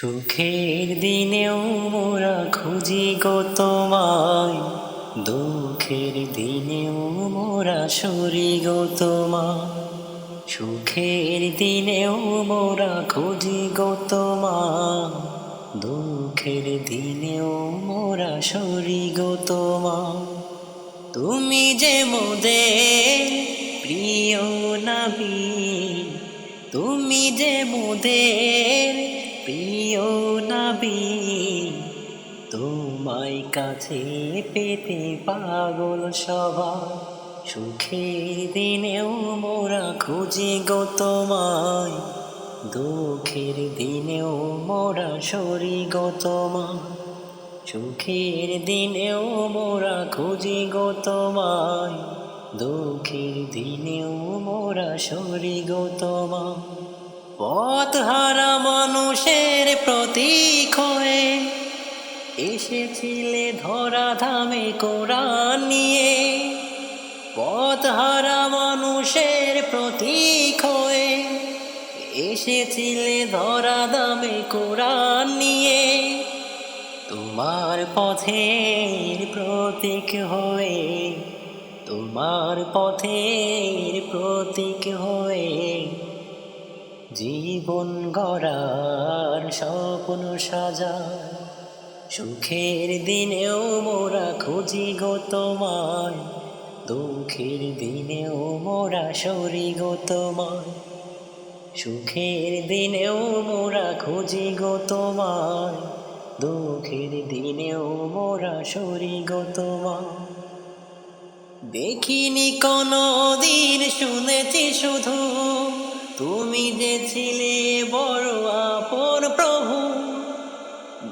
সুখের দিনেও মোরা খুঁজি গো তোমায়। দুঃখের দিনেও মোরা সরি গো তোমায়। সুখের দিনেও মোরা খুঁজি গো তোমায়। দুঃখের দিনেও মোরা সরি গো তোমায়। তুমি যে মোদের প্রিয় নবী তুমি যে মোদের প্রিয় নবী, তোমায় কাছে পেতে পাগল সবাই সুখের দিনেও মোরা খুঁজি গো তোমায়, দুঃখের দিনেও মোরা সরি গো সুখের দিনেও মোরা খুঁজি গো তোমায়, দুঃখের দিনেও মোরা সরি গো তোমায়। পথ হারা মানুষের প্রতীক হয়ে এসেছিলে ধরা ধামে কোরআন নিয়ে। পথ হারা মানুষের প্রতীক হয়ে এসেছিলে ধরা দামে কোরআন নিয়ে। তোমার পথের প্রতীক হয়ে, তোমার পথের প্রতীক হয়ে জীবন গড়ার স্বপ্ন সাজায় সুখের দিনেও মোরা খুঁজি গো তোমায়। দুঃখের দিনেও মোরা সরি গো তোমায়। সুখের দিনেও মোরা খুঁজি গো তোমায়। দুঃখের দিনেও মোরা সরি গো তোমায়। দেখিনি কোনো দিন শুনেছি শুধু তুমি যে ছিলে বড় আপন প্রভু,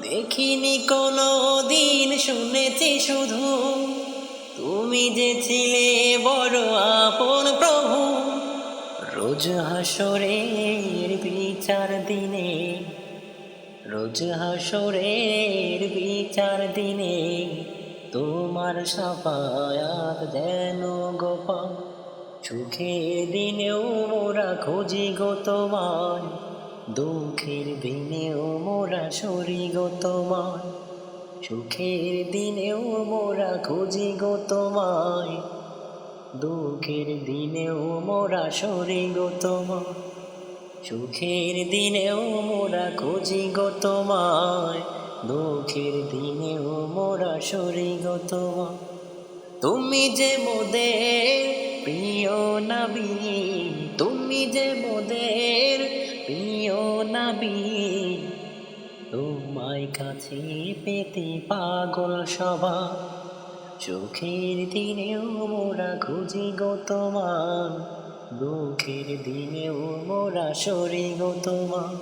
দেখিনি কোনো দিন শুনেছি শুধু। তুমি যে ছিলে বড় আপন প্রভু, রোজ হাসরের বিচার দিনে, রোজ হাসরের বিচার দিনে তোমার সাফায়াত যেন গোপা সুখের দিনেও মোরা খুঁজি গো তোমায়, দুঃখের দিনেও মোরা সরি গো তোমায়, সুখের দিনেও মোরা খুঁজি গো তোমায়, দুঃখের দিনেও মোরা সরি গো তোমায়, সুখের দিনেও মোরা খুঁজি গো তোমায়, দুঃখের দিনেও মোরা সরি গো তোমায়। তুমি যে মোদের প্রিয় নবী, তুমি যে মোদের প্রিয় নবী, তোমায় কাছে পেতে পাগল সবা চোখের দিনেও মোরা খুঁজি গো তোমার, দুঃখের দিনেও মোরা সরি গো তোমার,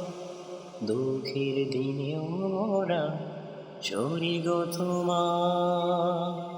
দুঃখের দিনেও মোরা সরি গো তোমার।